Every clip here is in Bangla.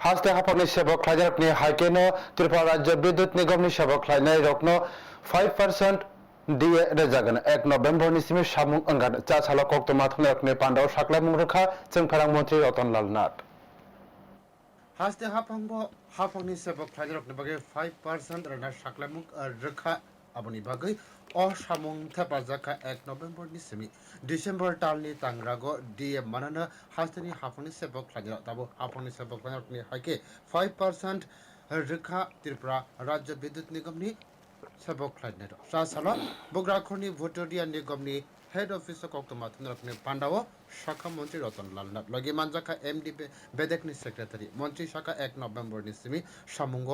হাসতে হাফানি সেবক খাইজারকনি হাইকেনো ত্রিপুরা রাজ্য বিদ্যুৎ নিগমনি সেবক খাইনাই রকনো ফাইভ পার্সেন্ট দিয়ে रेजागोन एक नभेम्बरनि सिम सामुं अंगान चा साला कक्तमा थंगरकनि पान्डाव साख्लाय मुंरखा जों फारां मन्त्रि रतनलाल नाथ হাসতে হাফাংব হাফাংনি সেবক খাইজারকনি বাগে 5% রানা সাকলামুক রখা আবনি বাগে অ সামুং থাপাজাকা 1 নভেম্বরনি সিমি ডিসেম্বর টালনি তাংরাগো ডিএ মানানা হাসতেনি হাফাংনি সেবক খাইজার তাবো হাফাংনি সেবক খাইজারকনি হাইকে 5% রখা ত্রিপুরা রাজ্য বিদ্যুৎ নিগমনি সেবক খাইনার সাসালা বগ্রাখনি ভোটরিয়া নিগমনি হেড অফিস কক্তমা থুনরকনি পান্ডাও শাখা মন্ত্রী রতনলাল নাথ। লগে মানজাখা এমডি বেদেকনি সেক্রেটারি মন্ত্রী শাখা এক নভেম্বরনি সিমি সামুঙ্গ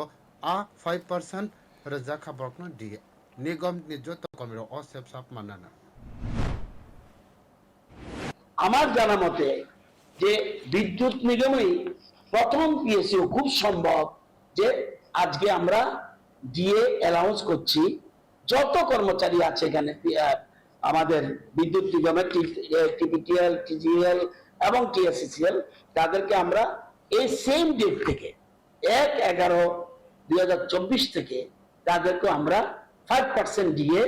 আ ফাইভ পার্সেন্ট রেজাখা বরকন ডি নিগম নিযুক্ত কর্মীর অসেপ সাপ মানানা আমার জানা মতে যে বিদ্যুৎ নিগমেই প্রথম পিএসইউ খুব সম্ভব যে আজকে আমরা দিয়ে অ্যালাউন্স করছি, যত কর্মচারী আছে এখানে আমাদের বিদ্যুৎ নিগমের টিপিটিএল টিজিএল এবং টিএসসিসিএল তাদেরকে আমরা এই সেম ডেট থেকে, এক এগারো দুই থেকে তাদেরকে আমরা ফাইভ পার্সেন্ট দিয়ে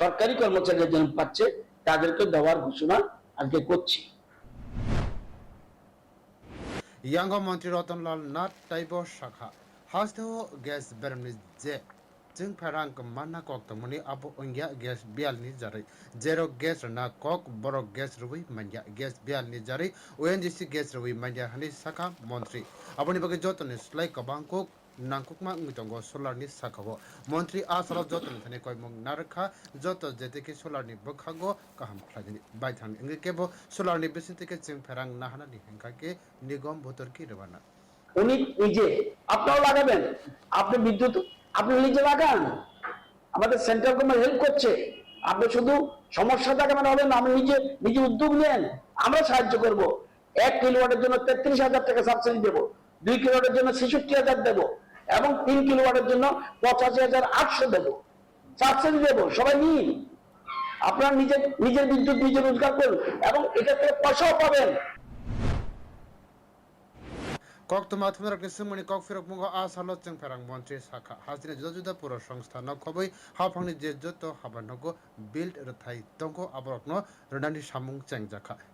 সরকারি কর্মচারীরা যেমন পাচ্ছে, তাদেরকে দেওয়ার ঘোষণা আজকে করছি। ইয়াঙ্গ মন্ত্রী রতনলাল নাথ টাইব শাখা হাস্তেহ গ্যাস বেরমনি জে চিং ফেরাং মান্না কক তমনি আপ অঙ্গিয়া গ্যাস বিয়ালনি জারি, জেরো গ্যাস না কক বড় গ্যাস রুই মাঞ্জা গ্যাস বিয়ালনি জারি, ওএনজিসি গ্যাস রুই মাঞ্জা হানি শাখা মন্ত্রী। আপনি বাকি যতনে স্লাই কবাং কক নাংকুকমা জঙ্গ সোলারনি সাখাগো মন্ত্রী আসাল যতন থানে কয়মং নারখা, যত যেতেকে সোলারনি বখাগো কাহাম খ্লাইনি বাইথান ইংগে কেব সোলারনি বেসিন থেকে চিং ফেরাং নাহানানি হেঙ্কাকে নিগম ভোতর কি রেবানা। উনি নিজে আপনারাও লাগাবেন। আপনি বিদ্যুৎ, আপনি নিজে লাগান। আমাদের সেন্ট্রাল গভর্নমেন্ট হেল্প করছে। আপনি শুধু সমস্যাটা থাকে মানে হবে না, আপনি নিজে নিজে উদ্যোগ নেন। আমরা সাহায্য করব। এক কিলোওয়াটের জন্য তেত্রিশ হাজার টাকা সাবসিডি দেবো। দুই কিলোওয়াটের জন্য ছেষট্টি হাজার দেবো। এবং তিন কিলোওয়াটের জন্য পঁচাশি হাজার আটশো দেবো। সাবসিডি দেবো, সবাই নিন আপনারা নিজের নিজের বিদ্যুৎ, নিজে রোজগার করুন এবং এটা থেকে পয়সাও পাবেন।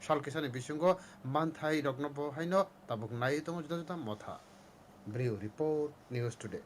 সালকিসানি বিসুঙ্গ মানথাই তাবুক নাই মথা। Brew report news today